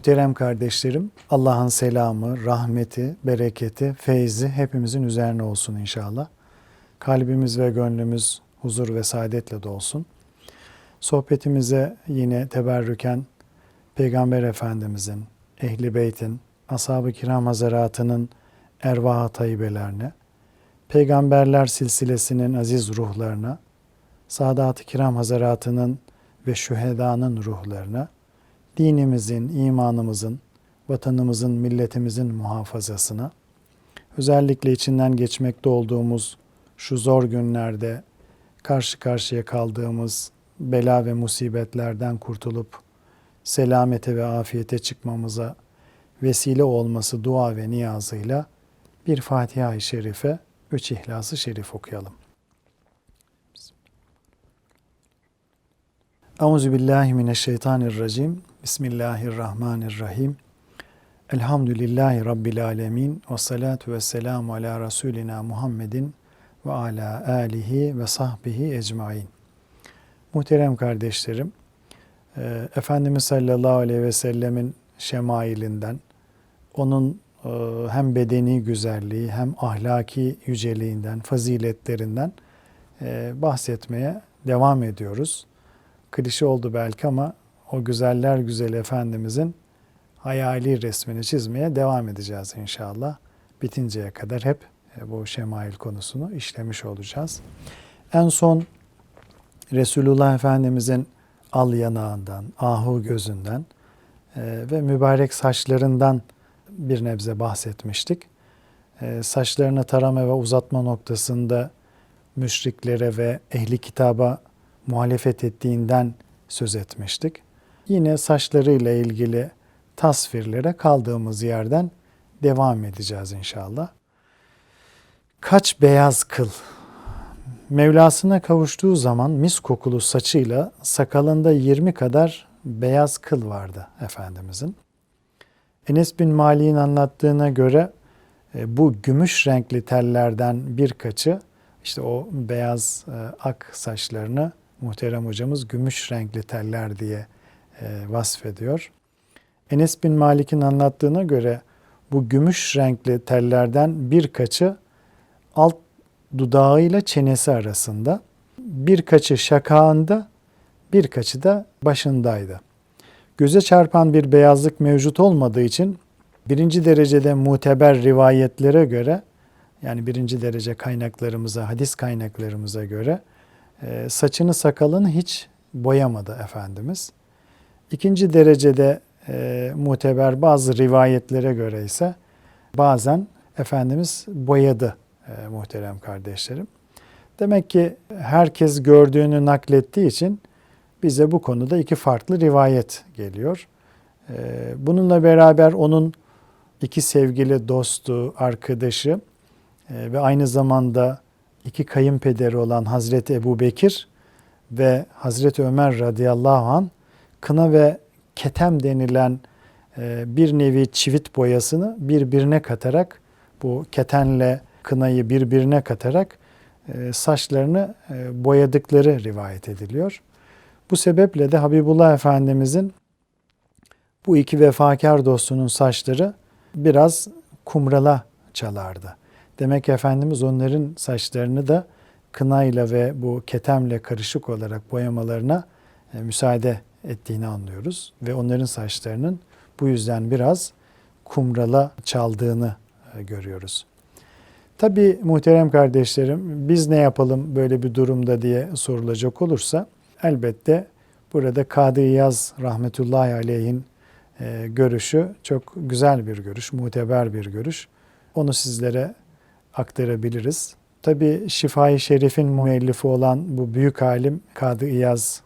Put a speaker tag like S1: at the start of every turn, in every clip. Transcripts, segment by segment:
S1: Muhterem kardeşlerim, Allah'ın selamı, rahmeti, bereketi, feyzi hepimizin üzerine olsun inşallah. Kalbimiz ve gönlümüz huzur ve saadetle dolsun. Sohbetimize yine teberrüken Peygamber Efendimizin, Ehli Beyt'in, Ashab-ı Kiram Hazaratının ervah tayyibelerine, Peygamberler silsilesinin aziz ruhlarına, Sadat-ı Kiram Hazaratının ve şühedanın ruhlarına, dinimizin, imanımızın, vatanımızın, milletimizin muhafazasına, özellikle içinden geçmekte olduğumuz şu zor günlerde karşı karşıya kaldığımız bela ve musibetlerden kurtulup selamete ve afiyete çıkmamıza vesile olması dua ve niyazıyla bir Fatiha-i Şerife, üç İhlas-ı Şerif okuyalım. Euzu billahi mineşşeytanirracim. Bismillahirrahmanirrahim. Elhamdülillahi rabbil alamin ve salatu vesselamu ala rasulina Muhammedin ve ala alihi ve sahbihi ecmaîn. Muhterem kardeşlerim, e, Efendimiz sallallahu aleyhi ve sellemin şemailinden, onun e, hem bedeni güzelliği hem ahlaki yüceliğinden, faziletlerinden e, bahsetmeye devam ediyoruz. Klişe oldu belki ama o güzeller güzel Efendimizin hayali resmini çizmeye devam edeceğiz inşallah. Bitinceye kadar hep bu şemail konusunu işlemiş olacağız. En son Resulullah Efendimizin al yanağından, ahu gözünden e, ve mübarek saçlarından bir nebze bahsetmiştik. E, saçlarını tarama ve uzatma noktasında müşriklere ve ehli kitaba muhalefet ettiğinden söz etmiştik. Yine saçlarıyla ilgili tasvirlere kaldığımız yerden devam edeceğiz inşallah. Kaç beyaz kıl Mevlasına kavuştuğu zaman mis kokulu saçıyla sakalında 20 kadar beyaz kıl vardı Efendimizin. Enes bin Malik'in anlattığına göre e, bu gümüş renkli tellerden birkaçı işte o beyaz e, ak saçlarını muhterem hocamız gümüş renkli teller diye vasfediyor. Enes bin Malik'in anlattığına göre bu gümüş renkli tellerden birkaçı alt dudağıyla çenesi arasında, birkaçı şakağında, birkaçı da başındaydı. Göze çarpan bir beyazlık mevcut olmadığı için birinci derecede muteber rivayetlere göre yani birinci derece kaynaklarımıza, hadis kaynaklarımıza göre e, saçını sakalını hiç boyamadı Efendimiz. İkinci derecede e, muteber bazı rivayetlere göre ise bazen Efendimiz boyadı e, muhterem kardeşlerim. Demek ki herkes gördüğünü naklettiği için bize bu konuda iki farklı rivayet geliyor. E, bununla beraber onun iki sevgili dostu, arkadaşı e, ve aynı zamanda iki kayınpederi olan Hazreti Ebu Bekir ve Hazreti Ömer radıyallahu an kına ve ketem denilen e, bir nevi çivit boyasını birbirine katarak bu ketenle kınayı birbirine katarak e, saçlarını e, boyadıkları rivayet ediliyor. Bu sebeple de Habibullah Efendimizin bu iki vefakar dostunun saçları biraz kumrala çalardı. Demek ki Efendimiz onların saçlarını da kınayla ve bu ketemle karışık olarak boyamalarına müsaade ettiğini anlıyoruz. Ve onların saçlarının bu yüzden biraz kumrala çaldığını görüyoruz. Tabi muhterem kardeşlerim biz ne yapalım böyle bir durumda diye sorulacak olursa elbette burada Kadı Yaz rahmetullahi aleyhin e, görüşü çok güzel bir görüş, muteber bir görüş. Onu sizlere aktarabiliriz. Tabi Şifai Şerif'in müellifi olan bu büyük alim Kadı İyaz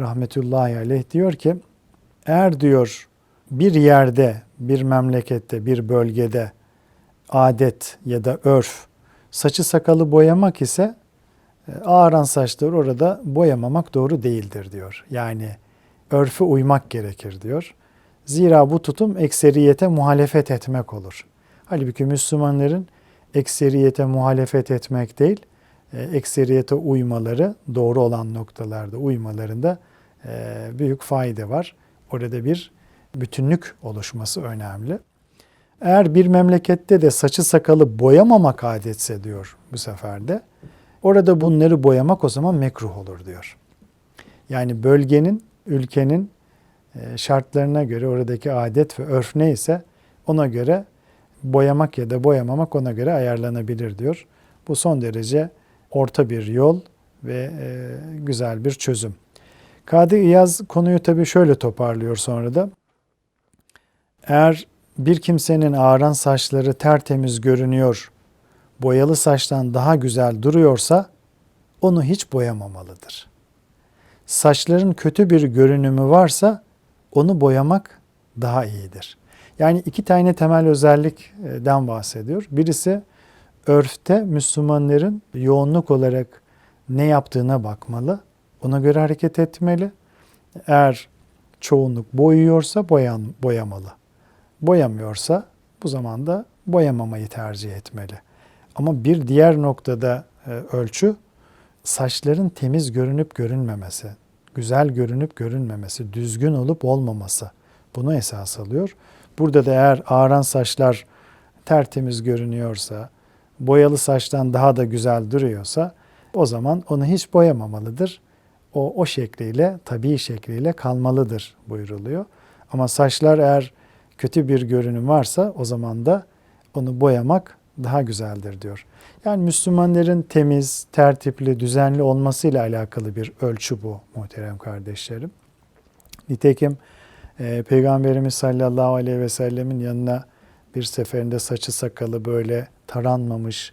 S1: rahmetullahi aleyh diyor ki eğer diyor bir yerde, bir memlekette, bir bölgede adet ya da örf saçı sakalı boyamak ise e, ağaran saçları orada boyamamak doğru değildir diyor. Yani örfü uymak gerekir diyor. Zira bu tutum ekseriyete muhalefet etmek olur. Halbuki Müslümanların ekseriyete muhalefet etmek değil, ekseriyete uymaları, doğru olan noktalarda uymalarında e, büyük fayda var. Orada bir bütünlük oluşması önemli. Eğer bir memlekette de saçı sakalı boyamamak adetse diyor bu sefer de orada bunları boyamak o zaman mekruh olur diyor. Yani bölgenin, ülkenin e, şartlarına göre oradaki adet ve örf neyse ona göre boyamak ya da boyamamak ona göre ayarlanabilir diyor. Bu son derece orta bir yol ve e, güzel bir çözüm. Kadı İyaz konuyu tabii şöyle toparlıyor sonra da. Eğer bir kimsenin ağaran saçları tertemiz görünüyor, boyalı saçtan daha güzel duruyorsa onu hiç boyamamalıdır. Saçların kötü bir görünümü varsa onu boyamak daha iyidir. Yani iki tane temel özellikten bahsediyor. Birisi örfte Müslümanların yoğunluk olarak ne yaptığına bakmalı. Ona göre hareket etmeli. Eğer çoğunluk boyuyorsa boyan, boyamalı. Boyamıyorsa bu zaman da boyamamayı tercih etmeli. Ama bir diğer noktada e, ölçü saçların temiz görünüp görünmemesi, güzel görünüp görünmemesi, düzgün olup olmaması. Bunu esas alıyor. Burada da eğer ağaran saçlar tertemiz görünüyorsa, boyalı saçtan daha da güzel duruyorsa o zaman onu hiç boyamamalıdır. O o şekliyle, tabii şekliyle kalmalıdır buyuruluyor. Ama saçlar eğer kötü bir görünüm varsa o zaman da onu boyamak daha güzeldir diyor. Yani Müslümanların temiz, tertipli, düzenli olmasıyla alakalı bir ölçü bu muhterem kardeşlerim. Nitekim e, Peygamberimiz sallallahu aleyhi ve sellemin yanına bir seferinde saçı sakalı böyle taranmamış,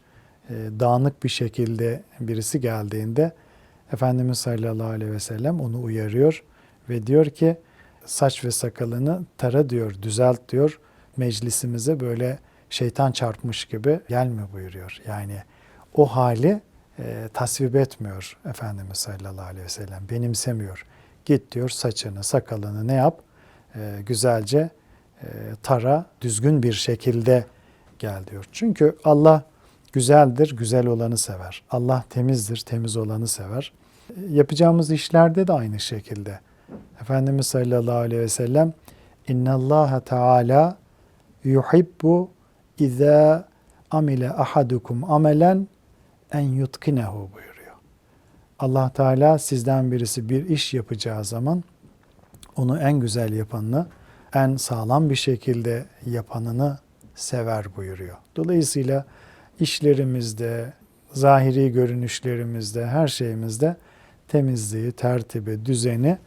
S1: e, dağınık bir şekilde birisi geldiğinde Efendimiz sallallahu aleyhi ve sellem onu uyarıyor ve diyor ki saç ve sakalını tara diyor, düzelt diyor. Meclisimize böyle şeytan çarpmış gibi gelme buyuruyor. Yani o hali e, tasvip etmiyor Efendimiz sallallahu aleyhi ve sellem. Benimsemiyor. Git diyor saçını, sakalını ne yap? E, güzelce e, tara, düzgün bir şekilde gel diyor. Çünkü Allah güzeldir, güzel olanı sever. Allah temizdir, temiz olanı sever. Yapacağımız işlerde de aynı şekilde. Efendimiz sallallahu aleyhi ve sellem İnna Allah Teala yuhibbu iza amile ahadukum amelen en yutkinehu buyuruyor. Allah Teala sizden birisi bir iş yapacağı zaman onu en güzel yapanını, en sağlam bir şekilde yapanını sever buyuruyor. Dolayısıyla işlerimizde, zahiri görünüşlerimizde, her şeyimizde temizliği, tertibi, düzeni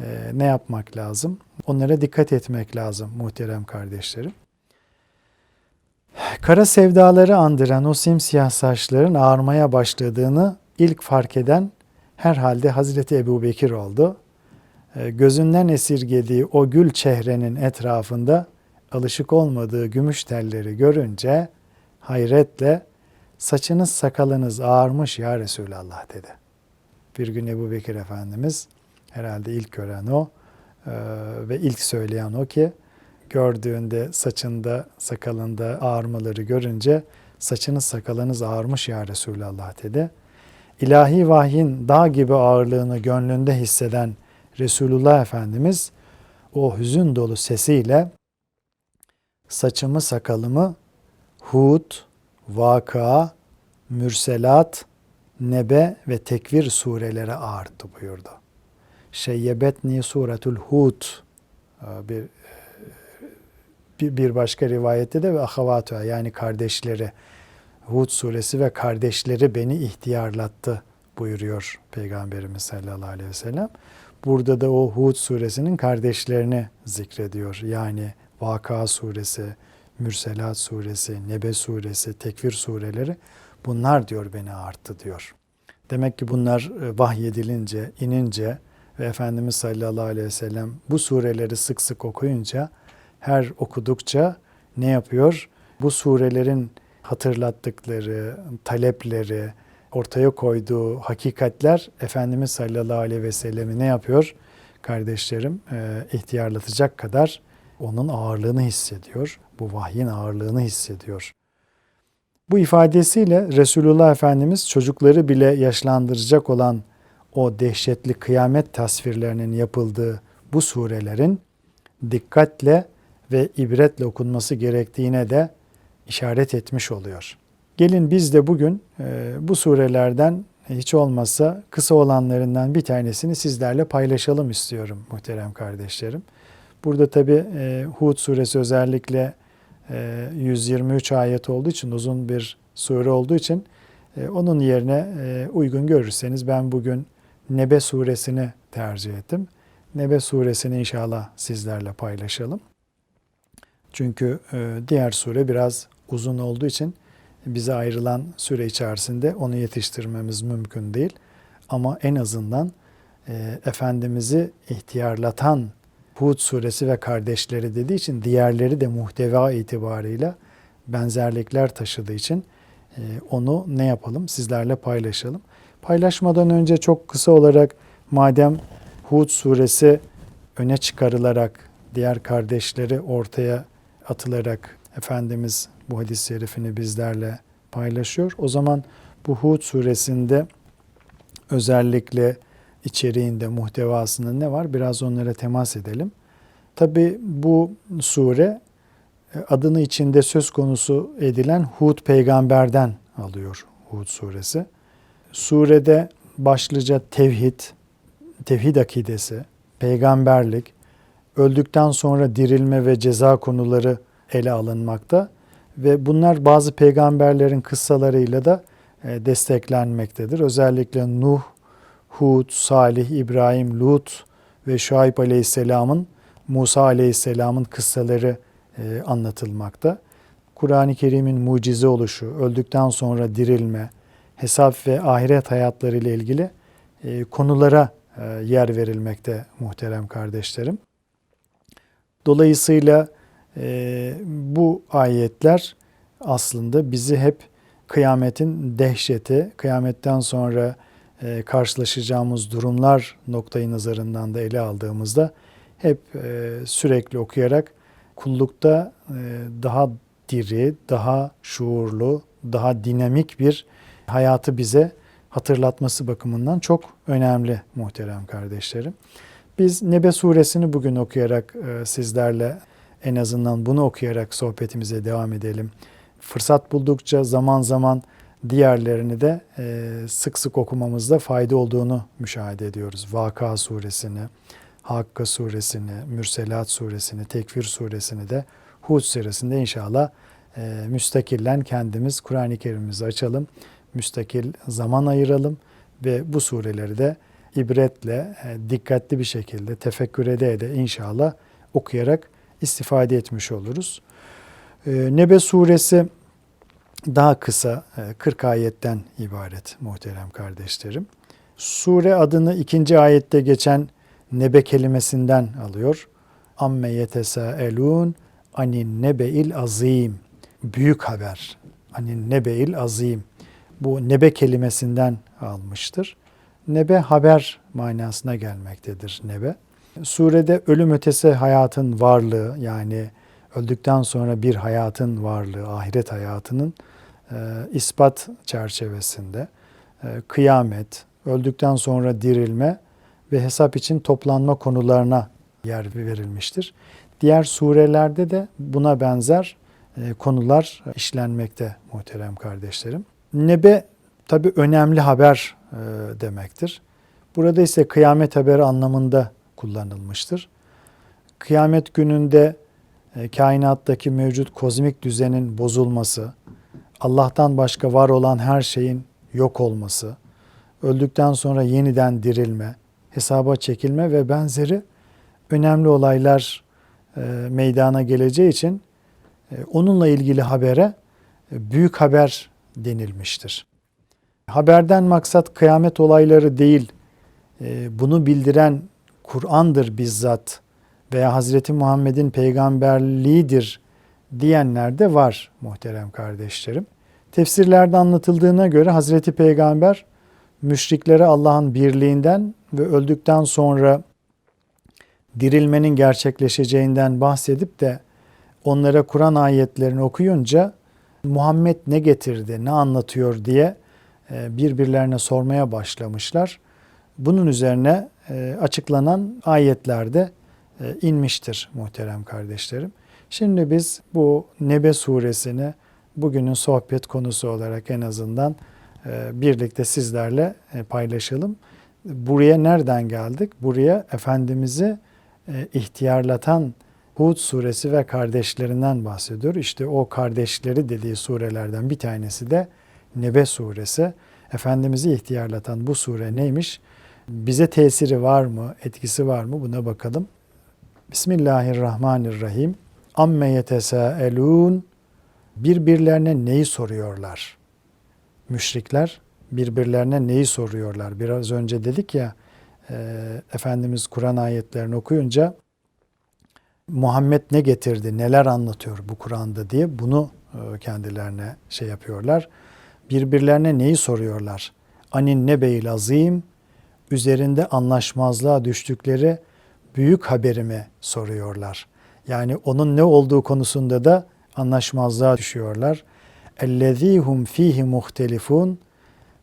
S1: e, ne yapmak lazım? Onlara dikkat etmek lazım muhterem kardeşlerim. Kara sevdaları andıran o simsiyah saçların ağarmaya başladığını ilk fark eden herhalde Hazreti Ebu Bekir oldu. E, gözünden esirgediği o gül çehrenin etrafında alışık olmadığı gümüş telleri görünce hayretle saçınız sakalınız ağarmış ya Resulallah dedi. Bir gün Ebu Bekir Efendimiz herhalde ilk gören o e, ve ilk söyleyen o ki gördüğünde saçında sakalında ağarmaları görünce saçınız sakalınız ağarmış ya Resulallah dedi. İlahi vahyin dağ gibi ağırlığını gönlünde hisseden Resulullah Efendimiz o hüzün dolu sesiyle saçımı sakalımı Hud, Vaka, Mürselat, Nebe ve Tekvir sureleri ağırttı buyurdu. Şeyyebetni suretul Hud e, bir, bir, bir başka rivayette de ve ahavatuha yani kardeşleri Hud suresi ve kardeşleri beni ihtiyarlattı buyuruyor Peygamberimiz sallallahu aleyhi ve sellem. Burada da o Hud suresinin kardeşlerini zikrediyor. Yani Vaka suresi, Mürselat suresi, Nebe suresi, Tekvir sureleri bunlar diyor beni arttı diyor. Demek ki bunlar e, vahyedilince, inince ve Efendimiz sallallahu aleyhi ve sellem bu sureleri sık sık okuyunca her okudukça ne yapıyor? Bu surelerin hatırlattıkları, talepleri, ortaya koyduğu hakikatler Efendimiz sallallahu aleyhi ve sellemi ne yapıyor? Kardeşlerim e, ihtiyarlatacak kadar onun ağırlığını hissediyor. Bu vahyin ağırlığını hissediyor. Bu ifadesiyle Resulullah Efendimiz çocukları bile yaşlandıracak olan o dehşetli kıyamet tasvirlerinin yapıldığı bu surelerin dikkatle ve ibretle okunması gerektiğine de işaret etmiş oluyor. Gelin biz de bugün e, bu surelerden hiç olmazsa kısa olanlarından bir tanesini sizlerle paylaşalım istiyorum muhterem kardeşlerim. Burada tabi e, Hud suresi özellikle e, 123 ayet olduğu için uzun bir sure olduğu için e, onun yerine e, uygun görürseniz ben bugün Nebe suresini tercih ettim. Nebe suresini inşallah sizlerle paylaşalım. Çünkü e, diğer sure biraz uzun olduğu için bize ayrılan süre içerisinde onu yetiştirmemiz mümkün değil. Ama en azından e, Efendimiz'i ihtiyarlatan Hud suresi ve kardeşleri dediği için diğerleri de muhteva itibarıyla benzerlikler taşıdığı için e, onu ne yapalım sizlerle paylaşalım. Paylaşmadan önce çok kısa olarak madem Hud suresi öne çıkarılarak diğer kardeşleri ortaya atılarak Efendimiz bu hadis-i şerifini bizlerle paylaşıyor. O zaman bu Hud suresinde özellikle içeriğinde, muhtevasında ne var? Biraz onlara temas edelim. Tabi bu sure e, adını içinde söz konusu edilen Hud peygamberden alıyor Hud suresi. Surede başlıca tevhid, tevhid akidesi, peygamberlik, öldükten sonra dirilme ve ceza konuları ele alınmakta ve bunlar bazı peygamberlerin kıssalarıyla da e, desteklenmektedir. Özellikle Nuh, Hud, Salih, İbrahim, Lut ve Şuayb Aleyhisselam'ın Musa Aleyhisselam'ın kıssaları e, anlatılmakta. Kur'an-ı Kerim'in mucize oluşu, öldükten sonra dirilme, hesap ve ahiret hayatları ile ilgili e, konulara yer verilmekte muhterem kardeşlerim. Dolayısıyla e, bu ayetler aslında bizi hep kıyametin dehşeti, kıyametten sonra e, karşılaşacağımız durumlar noktayı nazarından da ele aldığımızda hep e, sürekli okuyarak kullukta e, daha diri, daha şuurlu, daha dinamik bir hayatı bize hatırlatması bakımından çok önemli muhterem kardeşlerim. Biz Nebe suresini bugün okuyarak e, sizlerle en azından bunu okuyarak sohbetimize devam edelim. Fırsat buldukça zaman zaman diğerlerini de e, sık sık okumamızda fayda olduğunu müşahede ediyoruz. Vaka suresini, Hakka suresini, Mürselat suresini, Tekfir suresini de Hud suresinde inşallah e, müstakillen kendimiz Kur'an-ı Kerim'imizi açalım. Müstakil zaman ayıralım ve bu sureleri de ibretle, e, dikkatli bir şekilde tefekkür ede ede inşallah okuyarak istifade etmiş oluruz. Nebe suresi daha kısa 40 e, ayetten ibaret muhterem kardeşlerim. Sure adını ikinci ayette geçen nebe kelimesinden alıyor. Amme yetesaelun anin nebeil azim. Büyük haber. Anin nebeil azim. Bu nebe kelimesinden almıştır. Nebe haber manasına gelmektedir nebe. Surede ölüm ötesi hayatın varlığı yani öldükten sonra bir hayatın varlığı, ahiret hayatının ispat çerçevesinde e, kıyamet, öldükten sonra dirilme ve hesap için toplanma konularına yer verilmiştir. Diğer surelerde de buna benzer e, konular işlenmekte muhterem kardeşlerim. Nebe tabi önemli haber e, demektir. Burada ise kıyamet haberi anlamında kullanılmıştır. Kıyamet gününde e, kainattaki mevcut kozmik düzenin bozulması, Allah'tan başka var olan her şeyin yok olması, öldükten sonra yeniden dirilme, hesaba çekilme ve benzeri önemli olaylar e, meydana geleceği için e, onunla ilgili habere e, büyük haber denilmiştir. Haberden maksat kıyamet olayları değil, bunu bildiren Kur'an'dır bizzat veya Hazreti Muhammed'in peygamberliğidir diyenler de var muhterem kardeşlerim. Tefsirlerde anlatıldığına göre Hazreti Peygamber müşriklere Allah'ın birliğinden ve öldükten sonra dirilmenin gerçekleşeceğinden bahsedip de onlara Kur'an ayetlerini okuyunca Muhammed ne getirdi, ne anlatıyor diye e, birbirlerine sormaya başlamışlar. Bunun üzerine e, açıklanan ayetlerde e, inmiştir muhterem kardeşlerim. Şimdi biz bu Nebe suresini bugünün sohbet konusu olarak en azından e, birlikte sizlerle e, paylaşalım. Buraya nereden geldik? Buraya Efendimiz'i e, ihtiyarlatan Hud suresi ve kardeşlerinden bahsediyor. İşte o kardeşleri dediği surelerden bir tanesi de Nebe suresi. Efendimiz'i ihtiyarlatan bu sure neymiş? Bize tesiri var mı, etkisi var mı buna bakalım. Bismillahirrahmanirrahim. Amme yetesâelûn birbirlerine neyi soruyorlar? Müşrikler birbirlerine neyi soruyorlar? Biraz önce dedik ya e, Efendimiz Kur'an ayetlerini okuyunca Muhammed ne getirdi, neler anlatıyor bu Kur'an'da diye bunu e, kendilerine şey yapıyorlar. Birbirlerine neyi soruyorlar? Anin nebeyil azim, üzerinde anlaşmazlığa düştükleri büyük haberimi soruyorlar. Yani onun ne olduğu konusunda da anlaşmazlığa düşüyorlar. Ellezîhum fihi muhtelifun.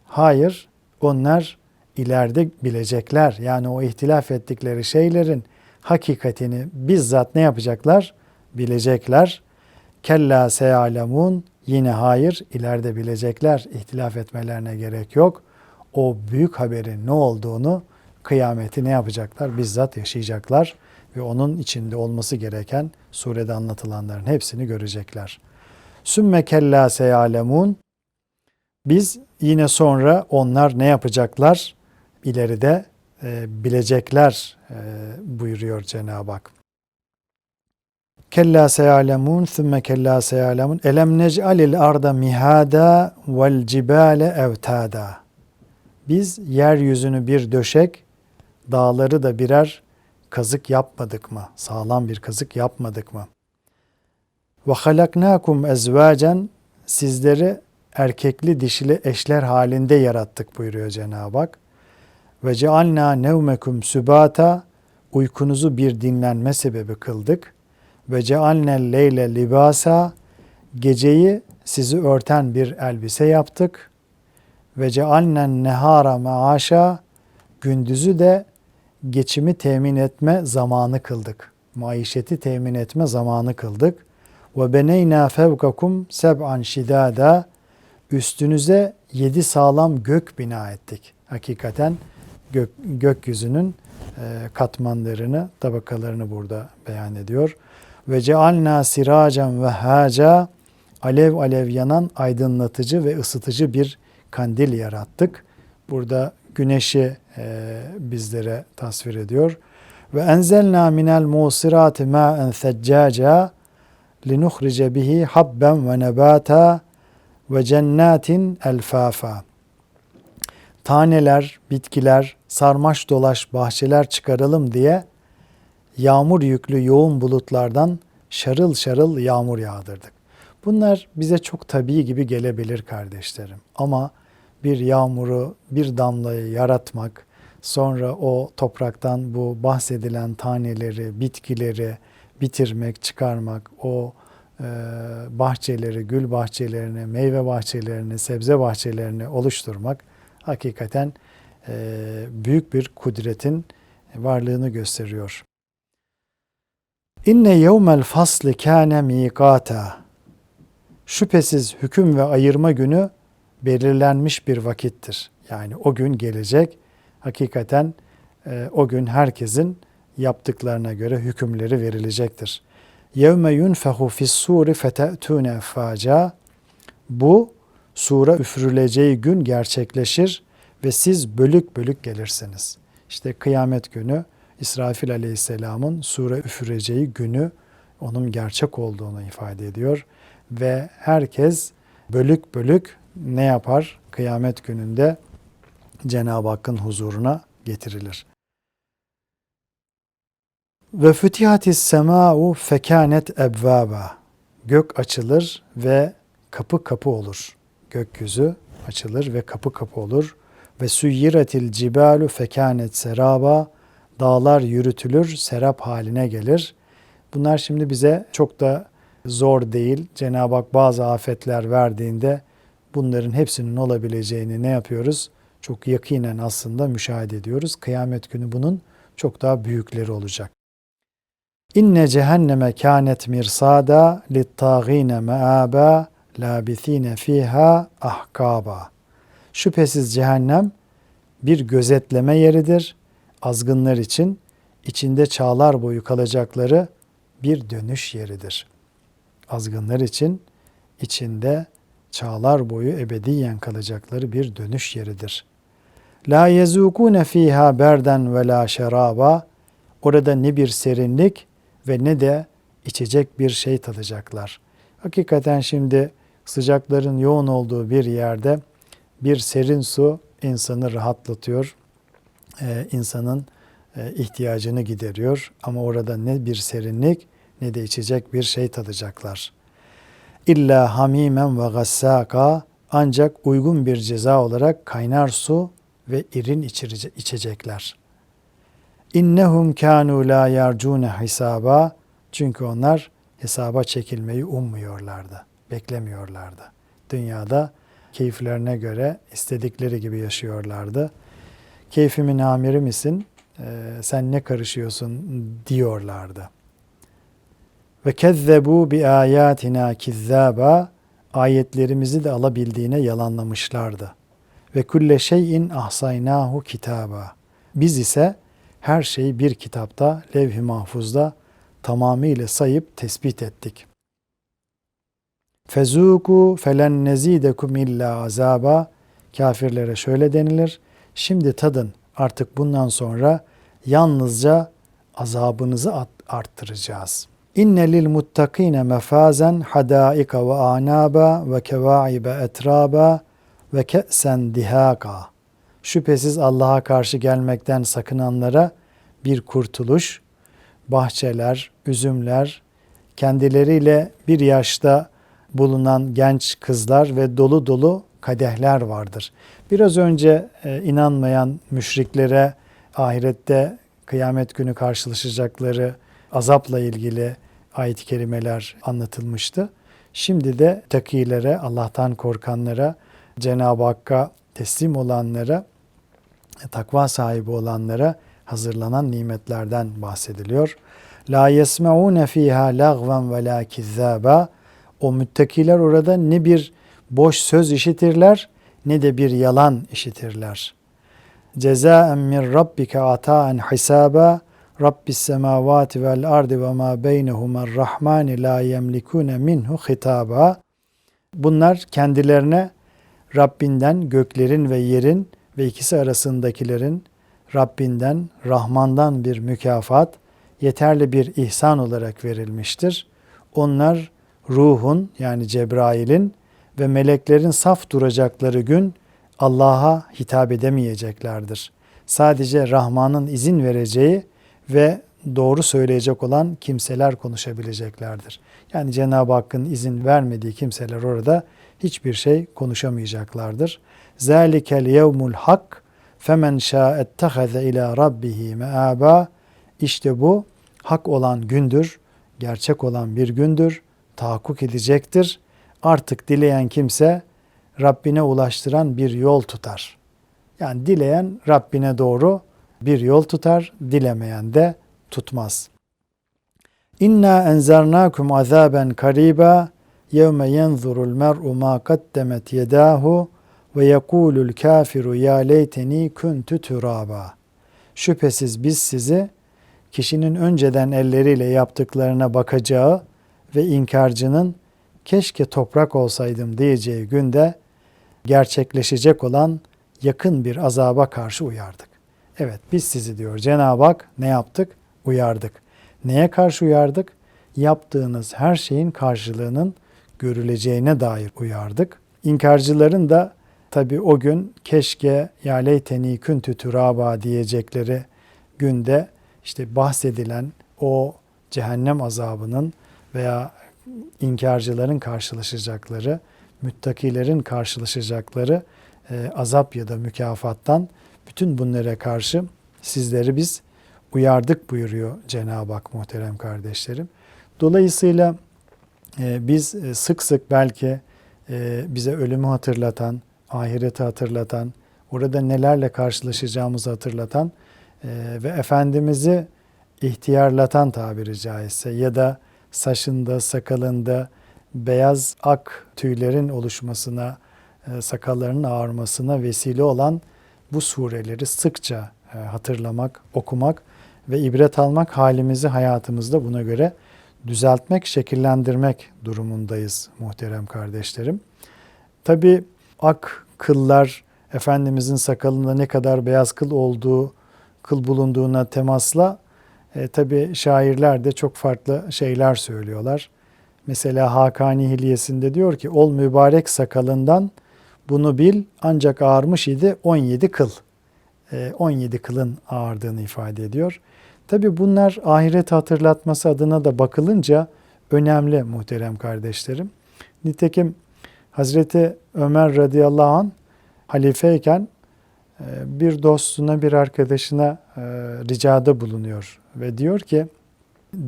S1: Hayır, onlar ileride bilecekler. Yani o ihtilaf ettikleri şeylerin hakikatini bizzat ne yapacaklar? Bilecekler. Kella seyalemun. Yine hayır, ileride bilecekler. İhtilaf etmelerine gerek yok. O büyük haberin ne olduğunu kıyameti ne yapacaklar? Bizzat yaşayacaklar ve onun içinde olması gereken surede anlatılanların hepsini görecekler. Sümme kella seyalemun. Biz yine sonra onlar ne yapacaklar? İleride e, bilecekler e, buyuruyor Cenab-ı Hak. Kella seyalemun, thumme kella seyalemun. Elem nec'alil arda mihada vel cibale evtada. Biz yeryüzünü bir döşek, dağları da birer kazık yapmadık mı? Sağlam bir kazık yapmadık mı? Ve halaknakum ezvacen sizleri erkekli dişili eşler halinde yarattık buyuruyor Cenab-ı Hak. Ve cealna nevmekum sübata uykunuzu bir dinlenme sebebi kıldık. Ve cealnel leyle libasa geceyi sizi örten bir elbise yaptık. Ve cealnen nehara maaşa gündüzü de geçimi temin etme zamanı kıldık. Maişeti temin etme zamanı kıldık. Ve beneyna fevkakum seb'an şidada üstünüze yedi sağlam gök bina ettik. Hakikaten gök, gökyüzünün e, katmanlarını, tabakalarını burada beyan ediyor. Ve cealna siracan ve haca alev alev yanan aydınlatıcı ve ısıtıcı bir kandil yarattık. Burada güneşi e, bizlere tasvir ediyor. Ve enzelna minel musirati ma'en theccaca linuhrice bihi habben ve nebata ve cennetin elfafa. Taneler, bitkiler, sarmaş dolaş bahçeler çıkaralım diye yağmur yüklü yoğun bulutlardan şarıl şarıl yağmur yağdırdık. Bunlar bize çok tabii gibi gelebilir kardeşlerim. Ama bir yağmuru, bir damlayı yaratmak, sonra o topraktan bu bahsedilen taneleri, bitkileri bitirmek, çıkarmak, o e, bahçeleri, gül bahçelerini, meyve bahçelerini, sebze bahçelerini oluşturmak hakikaten e, büyük bir kudretin varlığını gösteriyor. İnne yevmel fasli kâne mikata. Şüphesiz hüküm ve ayırma günü belirlenmiş bir vakittir. Yani o gün gelecek. Hakikaten e, o gün herkesin yaptıklarına göre hükümleri verilecektir. Yevme yunfehu fis suri fete'tune effaca. Bu sura üfürüleceği gün gerçekleşir ve siz bölük bölük gelirsiniz. İşte kıyamet günü İsrafil aleyhisselamın sure üfüreceği günü onun gerçek olduğunu ifade ediyor. Ve herkes bölük bölük ne yapar? Kıyamet gününde Cenab-ı Hakk'ın huzuruna getirilir. Ve fütihatis sema'u fekanet ebvaba. Gök açılır ve kapı kapı olur. Gökyüzü açılır ve kapı kapı olur. Ve suyyiretil cibalu fekanet seraba. Dağlar yürütülür, serap haline gelir. Bunlar şimdi bize çok da zor değil. Cenab-ı Hak bazı afetler verdiğinde bunların hepsinin olabileceğini ne yapıyoruz? Çok yakinen aslında müşahede ediyoruz. Kıyamet günü bunun çok daha büyükleri olacak. İnne cehenneme kânet mirsada littâgîne meâbâ lâbithîne fîhâ ahkâbâ. Şüphesiz cehennem bir gözetleme yeridir. Azgınlar için içinde çağlar boyu kalacakları bir dönüş yeridir. Azgınlar için içinde çağlar boyu ebediyen kalacakları bir dönüş yeridir. La yezukune fiha berden ve la şeraba. Orada ne bir serinlik ve ne de içecek bir şey tadacaklar. Hakikaten şimdi sıcakların yoğun olduğu bir yerde bir serin su insanı rahatlatıyor. Ee, insanın e, ihtiyacını gideriyor ama orada ne bir serinlik ne de içecek bir şey tadacaklar. İlla hamimen ve gassaka ancak uygun bir ceza olarak kaynar su ve irin içecekler. İnnehum kanu la yarcune hisaba çünkü onlar hesaba çekilmeyi ummuyorlardı, beklemiyorlardı. Dünyada keyiflerine göre istedikleri gibi yaşıyorlardı. Keyfimin amiri misin? Sen ne karışıyorsun diyorlardı. Ve kezzebu bi ayatina kizzaba ayetlerimizi de alabildiğine yalanlamışlardı. Ve kulle şeyin ahsaynahu kitaba. Biz ise her şeyi bir kitapta, levh-i mahfuzda tamamıyla sayıp tespit ettik. Fezuku felen nezidekum illa azaba. Kafirlere şöyle denilir. Şimdi tadın artık bundan sonra yalnızca azabınızı arttıracağız. İnne lil muttakine mefazen hadaika ve anaba ve kevaibe etraba ve ke'sen dihaka. Şüphesiz Allah'a karşı gelmekten sakınanlara bir kurtuluş, bahçeler, üzümler, kendileriyle bir yaşta bulunan genç kızlar ve dolu dolu kadehler vardır. Biraz önce e, inanmayan müşriklere ahirette kıyamet günü karşılaşacakları azapla ilgili ayet-i kerimeler anlatılmıştı. Şimdi de takilere, Allah'tan korkanlara, Cenab-ı Hakk'a teslim olanlara, takva sahibi olanlara hazırlanan nimetlerden bahsediliyor. La yesmeune fiha lagven ve la kizzaba. O müttakiler orada ne bir boş söz işitirler ne de bir yalan işitirler. Cezaen min rabbike ataen hisaba. Rabbis semavati vel ardi ve ma beynehuma rahmani la yemlikune minhu hitaba. Bunlar kendilerine Rabbinden göklerin ve yerin ve ikisi arasındakilerin Rabbinden, Rahman'dan bir mükafat, yeterli bir ihsan olarak verilmiştir. Onlar ruhun yani Cebrail'in ve meleklerin saf duracakları gün Allah'a hitap edemeyeceklerdir. Sadece Rahman'ın izin vereceği ve doğru söyleyecek olan kimseler konuşabileceklerdir. Yani Cenab-ı Hakk'ın izin vermediği kimseler orada hiçbir şey konuşamayacaklardır. Zalikel yevmul hak femen şa'ettehaze ila rabbihi me'aba İşte bu hak olan gündür, gerçek olan bir gündür, tahakkuk edecektir. Artık dileyen kimse Rabbine ulaştıran bir yol tutar. Yani dileyen Rabbine doğru bir yol tutar, dilemeyen de tutmaz. İnna enzernakum azaben kariba yevme yenzurul mer'u ma kaddemet yedahu ve yekulul kafiru ya leyteni kuntu turaba. Şüphesiz biz sizi kişinin önceden elleriyle yaptıklarına bakacağı ve inkarcının keşke toprak olsaydım diyeceği günde gerçekleşecek olan yakın bir azaba karşı uyardık. Evet biz sizi diyor Cenab-ı Hak ne yaptık? Uyardık. Neye karşı uyardık? Yaptığınız her şeyin karşılığının görüleceğine dair uyardık. İnkarcıların da tabi o gün keşke ya leyteni küntü türaba diyecekleri günde işte bahsedilen o cehennem azabının veya inkarcıların karşılaşacakları, müttakilerin karşılaşacakları e, azap ya da mükafattan bütün bunlara karşı sizleri biz uyardık buyuruyor Cenab-ı Hak muhterem kardeşlerim. Dolayısıyla e, biz e, sık sık belki e, bize ölümü hatırlatan, ahireti hatırlatan, orada nelerle karşılaşacağımızı hatırlatan ve Efendimiz'i ihtiyarlatan tabiri caizse ya da saçında, sakalında beyaz ak tüylerin oluşmasına, e, sakallarının ağarmasına vesile olan bu sureleri sıkça e, hatırlamak, okumak ve ibret almak halimizi hayatımızda buna göre düzeltmek, şekillendirmek durumundayız muhterem kardeşlerim. Tabi ak kıllar Efendimizin sakalında ne kadar beyaz kıl olduğu, kıl bulunduğuna temasla e, tabi şairler de çok farklı şeyler söylüyorlar. Mesela Hakani Hilyesinde diyor ki ol mübarek sakalından bunu bil ancak ağarmış idi 17 kıl. 17 e, kılın ağardığını ifade ediyor. Tabi bunlar ahiret hatırlatması adına da bakılınca önemli muhterem kardeşlerim. Nitekim Hazreti Ömer radıyallahu an halifeyken e, bir dostuna bir arkadaşına e, ricada bulunuyor ve diyor ki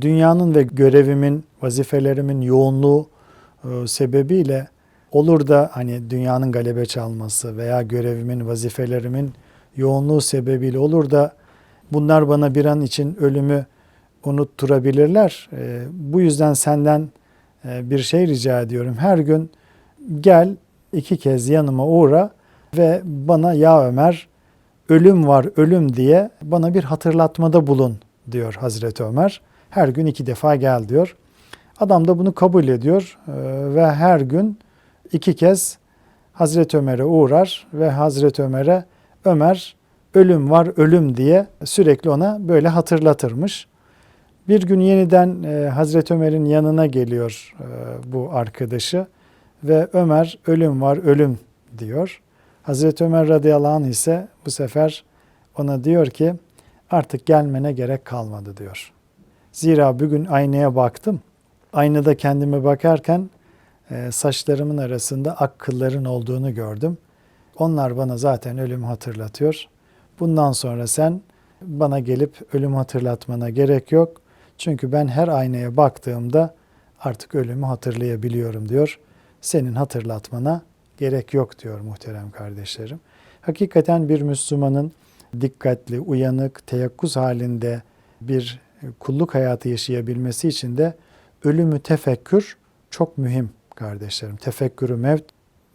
S1: dünyanın ve görevimin, vazifelerimin yoğunluğu e, sebebiyle olur da hani dünyanın galebe çalması veya görevimin, vazifelerimin yoğunluğu sebebiyle olur da bunlar bana bir an için ölümü unutturabilirler. E, bu yüzden senden e, bir şey rica ediyorum. Her gün gel iki kez yanıma uğra ve bana ya Ömer ölüm var ölüm diye bana bir hatırlatmada bulun diyor Hazreti Ömer. Her gün iki defa gel diyor. Adam da bunu kabul ediyor e, ve her gün iki kez Hazreti Ömer'e uğrar ve Hazreti Ömer'e Ömer ölüm var ölüm diye sürekli ona böyle hatırlatırmış. Bir gün yeniden e, Hazreti Ömer'in yanına geliyor e, bu arkadaşı ve Ömer ölüm var ölüm diyor. Hazreti Ömer radıyallahu anh ise bu sefer ona diyor ki artık gelmene gerek kalmadı diyor. Zira bugün aynaya baktım. Aynada kendime bakarken saçlarımın arasında ak kılların olduğunu gördüm. Onlar bana zaten ölüm hatırlatıyor. Bundan sonra sen bana gelip ölüm hatırlatmana gerek yok. Çünkü ben her aynaya baktığımda artık ölümü hatırlayabiliyorum diyor. Senin hatırlatmana gerek yok diyor muhterem kardeşlerim. Hakikaten bir Müslümanın dikkatli, uyanık, teyakkuz halinde bir kulluk hayatı yaşayabilmesi için de ölümü tefekkür çok mühim kardeşlerim. Tefekkürü mevt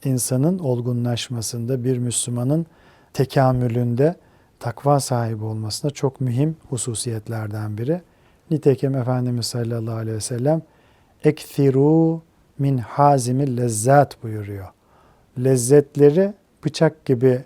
S1: insanın olgunlaşmasında, bir Müslümanın tekamülünde takva sahibi olmasında çok mühim hususiyetlerden biri. Nitekim Efendimiz sallallahu aleyhi ve sellem ekthiru min hazimi lezzat buyuruyor. Lezzetleri bıçak gibi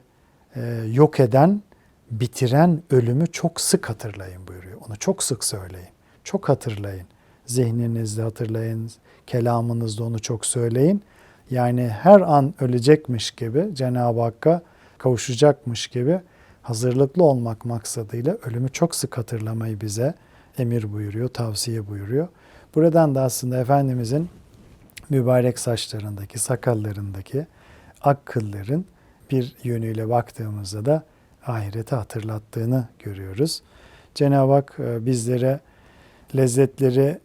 S1: e, yok eden, bitiren ölümü çok sık hatırlayın buyuruyor. Onu çok sık söyleyin. Çok hatırlayın. Zihninizde hatırlayın, kelamınızda onu çok söyleyin. Yani her an ölecekmiş gibi Cenab-ı Hakk'a kavuşacakmış gibi hazırlıklı olmak maksadıyla ölümü çok sık hatırlamayı bize emir buyuruyor, tavsiye buyuruyor. Buradan da aslında Efendimizin mübarek saçlarındaki, sakallarındaki ak bir yönüyle baktığımızda da ahireti hatırlattığını görüyoruz. Cenab-ı Hak e, bizlere lezzetleri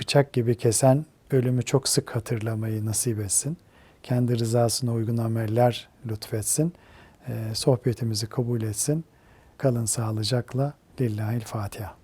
S1: bıçak gibi kesen ölümü çok sık hatırlamayı nasip etsin. Kendi rızasına uygun ameller lütfetsin. E, sohbetimizi kabul etsin. Kalın sağlıcakla. Lillahil Fatiha.